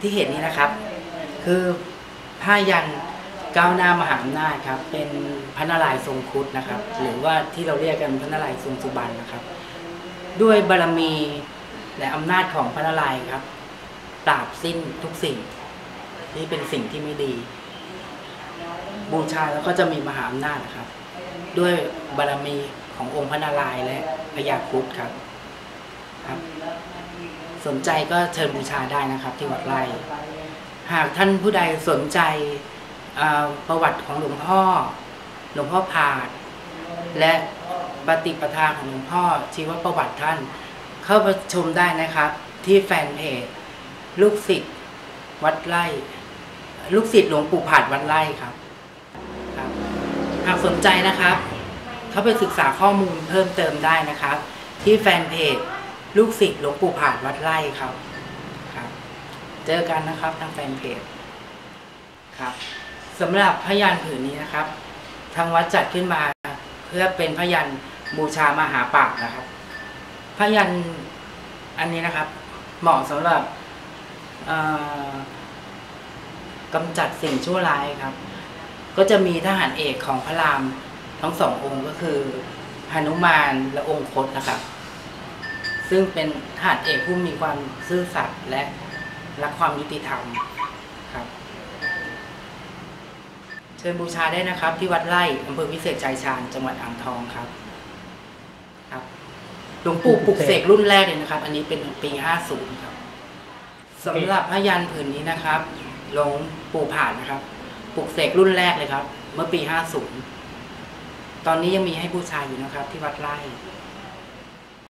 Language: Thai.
ที่เห็นนี้นะครับ คือผ้ายันก้าวหน้ามหาอำนาจครับ เป็นพระนารายณ์ทรงครุฑนะครับ หรือว่าที่เราเรียกกันพระนารายณ์ทรงสุบรรณนะครับ ด้วยบารมีและอำนาจของพระนารายณ์ครับปราบสิ้นทุกสิ่งที่เป็นสิ่งที่ไม่ดี บูชาแล้วก็จะมีมหาอำนาจนะครับ ด้วยบารมีขององค์พระนารายณ์และพญาครุฑครับครับ สนใจก็เชิญบูชาได้นะครับที่วัดไร่หากท่านผู้ใดสนใจประวัติของหลวงพ่อ หลวงพ่อผาด และปฏิปทาของหลวงพ่อชีวประวัติท่าน เข้าไปชมได้นะครับ ที่แฟนเพจลูกศิษย์วัดไร่ ลูกศิษย์หลวงปู่ผาดวัดไร่ครับครับ หากสนใจนะครับ เข้าไปศึกษาข้อมูลเพิ่มเติมได้นะครับ ที่แฟนเพจ ลูกศิษย์หลวงปู่ผาดวัดไร่ครับครับ เจอกันนะครับทางแฟนเพจครับสำหรับพยันผืนนี้นะครับ ทางวัดจัดขึ้นมาเพื่อเป็นพยันบูชามหาปาบนะครับ พยันอันนี้นะครับ เหมาะสำหรับเอ่อกำจัดสิ่งชั่วร้ายครับ ก็จะมีทหารเอกของพระรามทั้งสององค์ก็คือหนุมานและองค์คตนะครับ ซึ่งเป็นทหารเอกผู้มีความซื่อสัตย์และรักความยุติธรรมครับ เชิญบูชาได้นะครับ ที่วัดไร่อำเภอวิเศษชัยชาญจังหวัดอ่างทองครับครับหลวงปู่ปลุกเสกรุ่นแรกเลยนะครับ อันนี้เป็นปี 50 ครับสำหรับพยันผืนนี้นะครับหลวงปู่ผ่านนะครับปลุกเสกรุ่นแรกเลยครับ เมื่อปี 50 ตอนนี้ยังมีให้บูชาอยู่นะครับ ที่วัดไร่